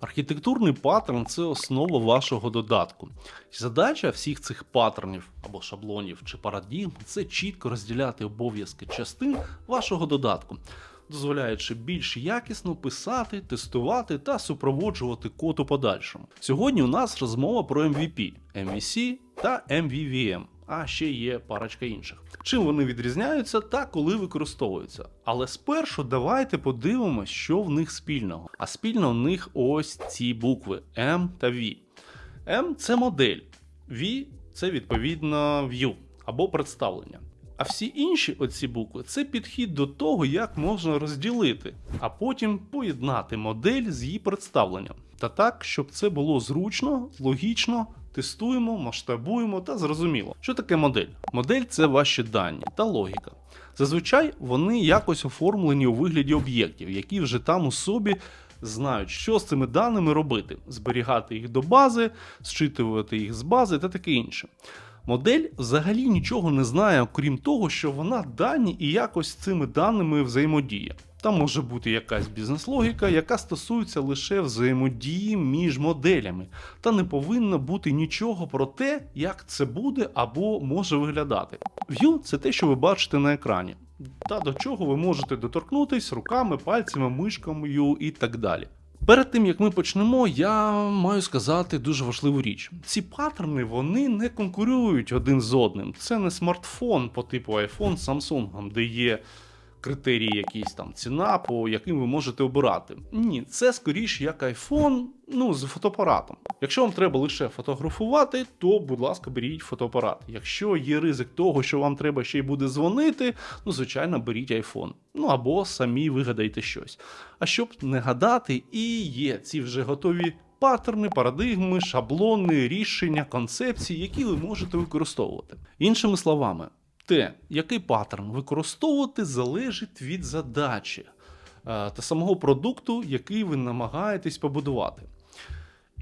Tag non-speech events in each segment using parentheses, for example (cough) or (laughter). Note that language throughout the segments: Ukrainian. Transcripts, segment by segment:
Архітектурний паттерн це основа вашого додатку. Задача всіх цих паттернів або шаблонів чи парадігм це чітко розділяти обов'язки частин вашого додатку, дозволяючи більш якісно писати, тестувати та супроводжувати код у подальшому. Сьогодні у нас розмова про MVP, MVC та MVVM. А ще є парочка інших. Чим вони відрізняються та коли використовуються. Але спершу давайте подивимось, що в них спільного. А спільно в них ось ці букви M та V. M це модель, V це відповідно view або представлення. А всі інші оці букви це підхід до того, як можна розділити, а потім поєднати модель з її представленням. Та так, щоб це було зручно, логічно, тестуємо, масштабуємо та зрозуміло. Що таке модель? Модель це ваші дані та логіка. Зазвичай вони якось оформлені у вигляді об'єктів, які вже там у собі знають, що з цими даними робити: зберігати їх до бази, зчитувати їх з бази та таке інше. Модель взагалі нічого не знає, окрім того, що вона дані і якось з цими даними взаємодіє. Там може бути якась бізнес-логіка, яка стосується лише взаємодії між моделями, та не повинно бути нічого про те, як це буде або може виглядати. View – це те, що ви бачите на екрані, та до чого ви можете доторкнутись руками, пальцями, мишкою і так далі. Перед тим як ми почнемо, я маю сказати дуже важливу річ: ці паттерни вони не конкурують один з одним. Це не смартфон по типу iPhone Samsung, де є критерії, якісь там ціна, по яким ви можете обирати. Ні, це скоріш як iPhone, ну з фотоапаратом. Якщо вам треба лише фотографувати, то будь ласка, беріть фотоапарат. Якщо є ризик того, що вам треба ще й буде дзвонити, ну звичайно, беріть iPhone. Ну або самі вигадайте щось. А щоб не гадати, і є ці вже готові. Паттерни, парадигми, шаблони, рішення, концепції, які ви можете використовувати. Іншими словами, те, який паттерн використовувати, залежить від задачі е, та самого продукту, який ви намагаєтесь побудувати.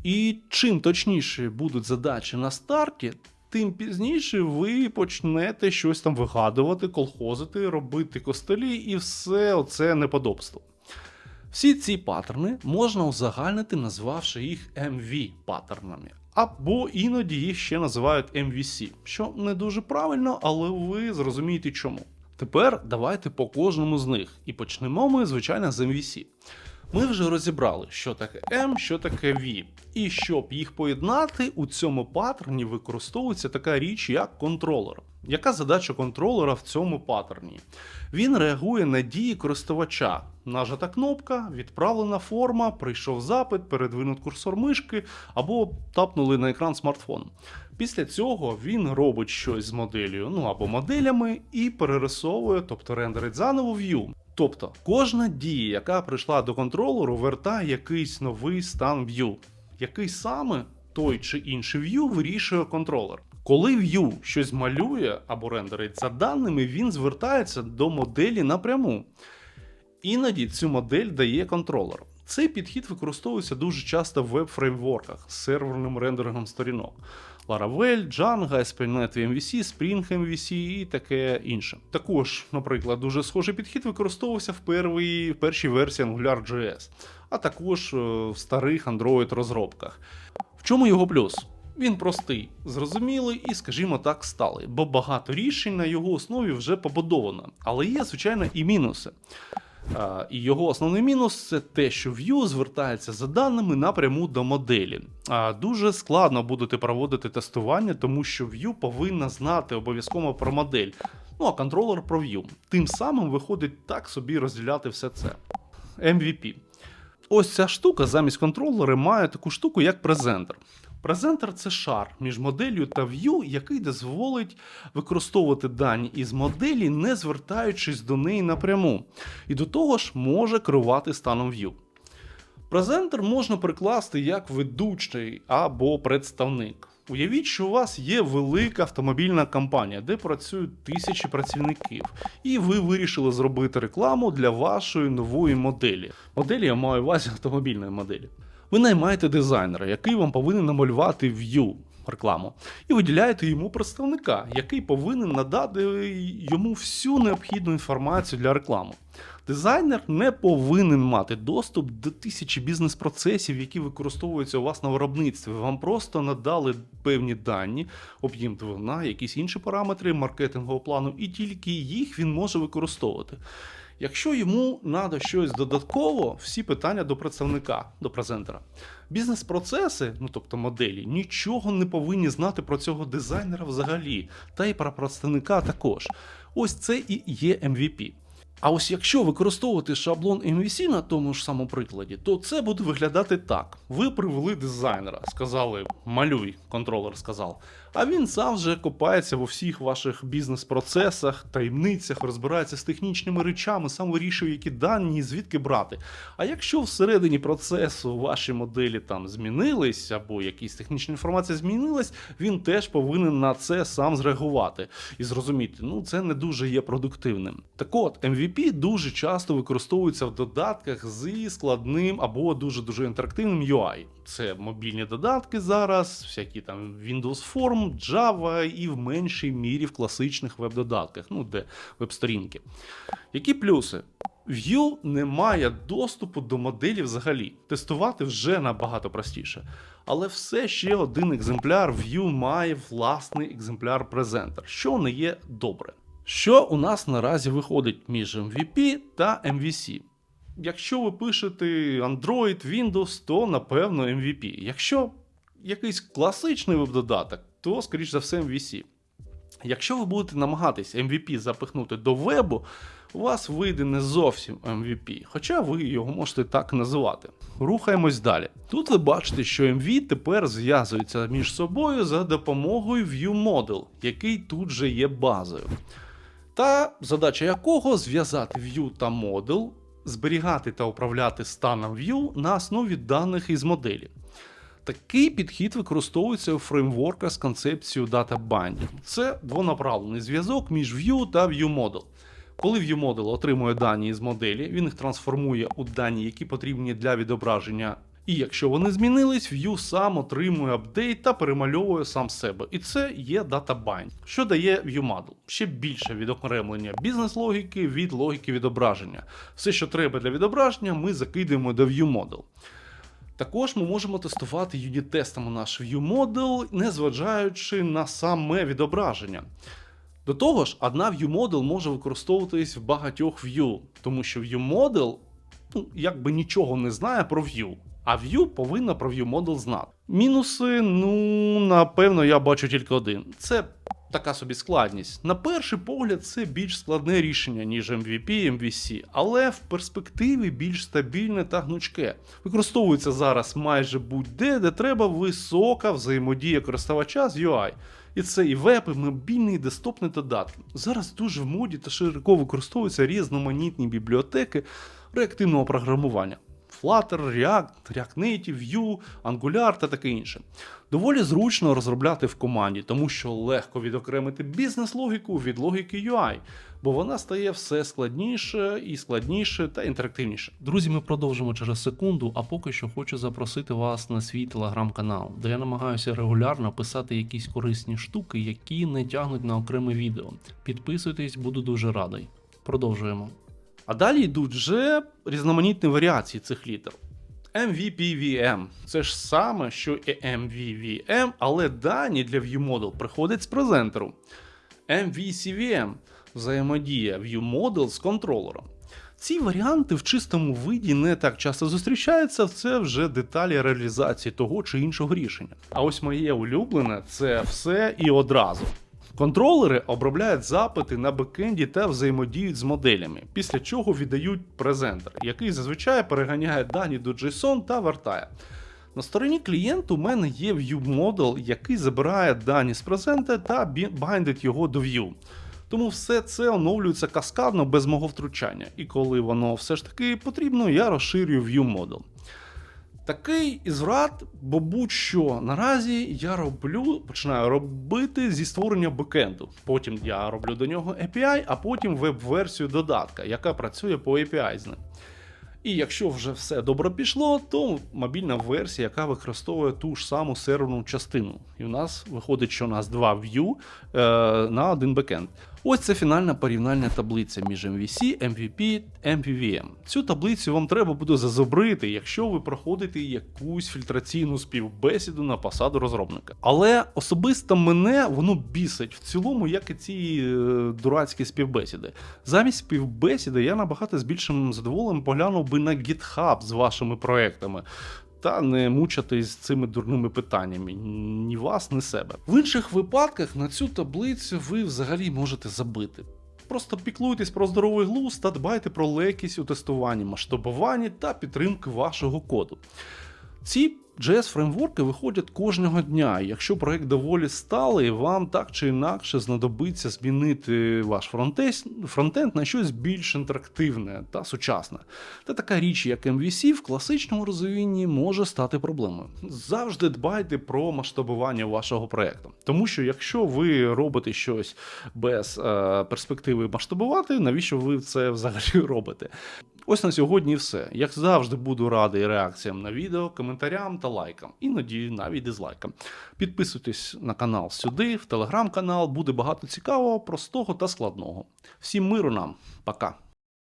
І чим точніше будуть задачі на старті, тим пізніше ви почнете щось там вигадувати, колхозити, робити костелі і все оце неподобство. Всі ці паттерни можна узагальнити, назвавши їх MV паттернами, або іноді їх ще називають MVC, що не дуже правильно, але ви зрозумієте чому. Тепер давайте по кожному з них і почнемо ми, звичайно, з MVC. Ми вже розібрали, що таке M, що таке V. І щоб їх поєднати, у цьому паттерні використовується така річ, як контролер. Яка задача контролера в цьому паттерні? Він реагує на дії користувача. Нажата кнопка, відправлена форма, прийшов запит, передвинут курсор мишки або тапнули на екран смартфон. Після цього він робить щось з моделлю, ну або моделями, і перерисовує, тобто рендерить заново view. Тобто кожна дія, яка прийшла до контролеру, вертає якийсь новий стан view. Який саме той чи інший view вирішує контролер. Коли view щось малює або рендерить за даними, він звертається до моделі напряму. Іноді цю модель дає контролер. Цей підхід використовується дуже часто в веб-фреймворках з серверним рендерингом сторінок. Laravel, Django, ASP.NET MVC, Spring MVC і таке інше. Також, наприклад, дуже схожий підхід використовувався в, первій, в першій версії AngularJS, а також е, в старих Android розробках. В чому його плюс? Він простий, зрозумілий і, скажімо так, сталий, бо багато рішень на його основі вже побудовано. Але є, звичайно, і мінуси. І його основний мінус це те, що Vue звертається за даними напряму до моделі. Дуже складно будете проводити тестування, тому що Vue повинна знати обов'язково про модель, ну а контролер про Vue. Тим самим виходить так собі розділяти все це. MVP. Ось ця штука замість контролера має таку штуку, як презентер. Презентер це шар між моделлю та view, який дозволить використовувати дані із моделі, не звертаючись до неї напряму, і до того ж може керувати станом view. Презентер можна прикласти як ведучий або представник. Уявіть, що у вас є велика автомобільна компанія, де працюють тисячі працівників, і ви вирішили зробити рекламу для вашої нової моделі. Моделі я маю увазі автомобільної моделі. Ви наймаєте дизайнера, який вам повинен намалювати view, рекламу, і виділяєте йому представника, який повинен надати йому всю необхідну інформацію для реклами. Дизайнер не повинен мати доступ до тисячі бізнес-процесів, які використовуються у вас на виробництві. Вам просто надали певні дані, об'єм двигуна, якісь інші параметри маркетингового плану, і тільки їх він може використовувати. Якщо йому треба щось додатково, всі питання до представника, до презентера. Бізнес-процеси, ну тобто моделі, нічого не повинні знати про цього дизайнера взагалі, та й про представника також. Ось це і є MVP. А ось якщо використовувати шаблон MVC на тому ж самому прикладі, то це буде виглядати так: ви привели дизайнера, сказали малюй, контролер сказав. А він сам вже копається во всіх ваших бізнес-процесах, таємницях, розбирається з технічними речами, сам вирішує, які дані і звідки брати. А якщо всередині процесу ваші моделі там змінились, або якісь технічна інформація змінилась, він теж повинен на це сам зреагувати і зрозуміти, ну це не дуже є продуктивним. Так от, MVP дуже часто використовується в додатках зі складним або дуже дуже інтерактивним UI. Це мобільні додатки зараз, всякі там Windows Form, Java і в меншій мірі в класичних веб-додатках, ну де веб-сторінки. Які плюси? Vue не має доступу до моделі взагалі. Тестувати вже набагато простіше. Але все ще один екземпляр Vue має власний екземпляр презентер, що не є добре. Що у нас наразі виходить між MVP та MVC? Якщо ви пишете Android, Windows, то напевно MVP. Якщо якийсь класичний веб-додаток, то, скоріш за все, MVC. Якщо ви будете намагатись MVP запихнути до вебу, у вас вийде не зовсім MVP, хоча ви його можете так називати. Рухаємось далі. Тут ви бачите, що MV тепер зв'язується між собою за допомогою ViewModel, який тут же є базою. Та задача якого зв'язати View та Model, зберігати та управляти станом View на основі даних із моделі. Такий підхід використовується у фреймворках з концепцією Data Binding. Це двонаправлений зв'язок між View та ViewModel. Коли ViewModel отримує дані із моделі, він їх трансформує у дані, які потрібні для відображення. І якщо вони змінились, View сам отримує апдейт та перемальовує сам себе. І це є DataBind, що дає ViewModel. Ще більше відокремлення бізнес-логіки від логіки відображення. Все, що треба для відображення, ми закидаємо до ViewModel. Також ми можемо тестувати юніт-тестами наш ViewModel, не зважаючи на саме відображення. До того ж, одна ViewModel може використовуватись в багатьох View, тому що ViewModel ну, якби нічого не знає про View, а View повинна про ViewModel знати. Мінуси, ну, напевно, я бачу тільки один. Це така собі складність. На перший погляд, це більш складне рішення, ніж MVP, MVC, але в перспективі більш стабільне та гнучке. Використовується зараз майже будь-де, де треба висока взаємодія користувача з UI. І це і веб, і мобільний, і десктопні додатки. Зараз дуже в моді та широко використовуються різноманітні бібліотеки реактивного програмування. Flutter, React, React Native, Vue, Angular та таке інше. Доволі зручно розробляти в команді, тому що легко відокремити бізнес-логіку від логіки UI, бо вона стає все складніше і складніше та інтерактивніше. Друзі, ми продовжимо через секунду, а поки що хочу запросити вас на свій телеграм-канал, де я намагаюся регулярно писати якісь корисні штуки, які не тягнуть на окреме відео. Підписуйтесь, буду дуже радий. Продовжуємо. А далі йдуть вже різноманітні варіації цих літер. MVPVM це ж саме, що і MVVM, але дані для ViewModel приходять з презентеру. MVCVM взаємодія ViewModel з контролером. Ці варіанти в чистому виді не так часто зустрічаються, це вже деталі реалізації того чи іншого рішення. А ось моє улюблене це все і одразу. Контролери обробляють запити на бекенді та взаємодіють з моделями, після чого віддають презентер, який зазвичай переганяє дані до JSON та вертає. На стороні клієнту у мене є ViewModel, який забирає дані з презента та бі- байдить його до View. Тому все це оновлюється каскадно без мого втручання. І коли воно все ж таки потрібно, я розширюю ViewModel. Такий ізврат, бо будь-що наразі я роблю, починаю робити зі створення бекенду. Потім я роблю до нього API, а потім веб-версію додатка, яка працює по API з ним. І якщо вже все добре пішло, то мобільна версія, яка використовує ту ж саму серверну частину. І у нас виходить, що у нас два view е, на один бекенд. Ось це фінальна порівняльна таблиця між MVC, MVP, MVVM. Цю таблицю вам треба буде зазубрити, якщо ви проходите якусь фільтраційну співбесіду на посаду розробника. Але особисто мене воно бісить в цілому, як і ці е, дурацькі співбесіди. Замість співбесіди я набагато з більшим задоволенням поглянув би на GitHub з вашими проектами. Та не мучатись цими дурними питаннями ні вас, ні себе. В інших випадках на цю таблицю ви взагалі можете забити. Просто піклуйтесь про здоровий глузд та дбайте про легкість у тестуванні, масштабуванні та підтримки вашого коду. Ці JS фреймворки виходять кожного дня. Якщо проект доволі сталий, вам так чи інакше знадобиться змінити ваш фронтенд на щось більш інтерактивне та сучасне. Та така річ, як MVC, в класичному розумінні може стати проблемою. Завжди дбайте про масштабування вашого проекту. Тому що якщо ви робите щось без е, перспективи масштабувати, навіщо ви це взагалі (laughs) робите? Ось на сьогодні все. Як завжди, буду радий реакціям на відео, коментарям та лайкам, іноді навіть дизлайкам. Підписуйтесь на канал сюди, в телеграм-канал, буде багато цікавого, простого та складного. Всім миру нам, пока!